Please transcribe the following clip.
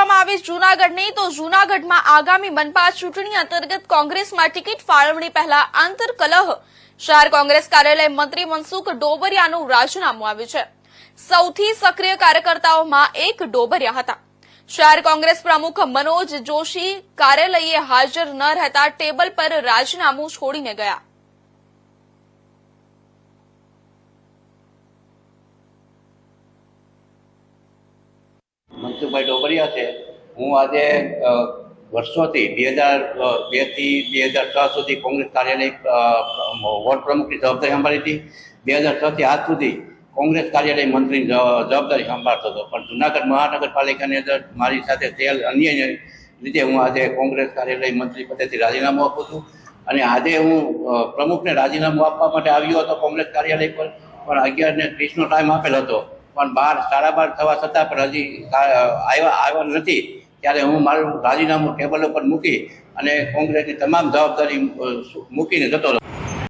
કરવામાં આવી જૂનાગઢની તો જૂનાગઢમાં આગામી મનપા ચૂંટણી અંતર્ગત કોંગ્રેસમાં ટિકિટ ફાળવણી પહેલા આંતરકલહ. શહેર કોંગ્રેસ કાર્યાલય મંત્રી મનસુખ ડોબરિયાનું રાજીનામું આવ્યું છે. સૌથી સક્રિય કાર્યકર્તાઓમાં એક ડોબરિયા હતા. શહેર કોંગ્રેસ પ્રમુખ મનોજ જોશી કાર્યાલયે હાજર ન રહેતા ટેબલ પર રાજીનામું છોડીને ગયા. મનસુખભાઈ ડોબરિયા છે. હું આજે વર્ષોથી બે હજાર બેથી બે હજાર છ સુધી કોંગ્રેસ કાર્યાલય વોર્ડ પ્રમુખની જવાબદારી સંભાળી હતી. બે હજાર છથી આજ સુધી કોંગ્રેસ કાર્યાલય મંત્રીની જવાબદારી સંભાળતો હતો. પણ જુનાગઢ મહાનગરપાલિકાની અંદર મારી સાથે થયેલ અન્ય લીધે હું આજે કોંગ્રેસ કાર્યાલય મંત્રી પદેથી રાજીનામું આપું છું. અને આજે હું પ્રમુખને રાજીનામું આપવા માટે આવ્યો હતો કોંગ્રેસ કાર્યાલય પર. પણ અગિયાર ને ત્રીસનો ટાઈમ આપેલ હતો. પણ બાર, સાડા બાર થવા છતાં પણ હજી આવ્યા આવ્યા નથી. ત્યારે હું મારું રાજીનામું ટેબલ ઉપર મૂકી અને કોંગ્રેસની તમામ જવાબદારી મૂકીને જતો રહ્યો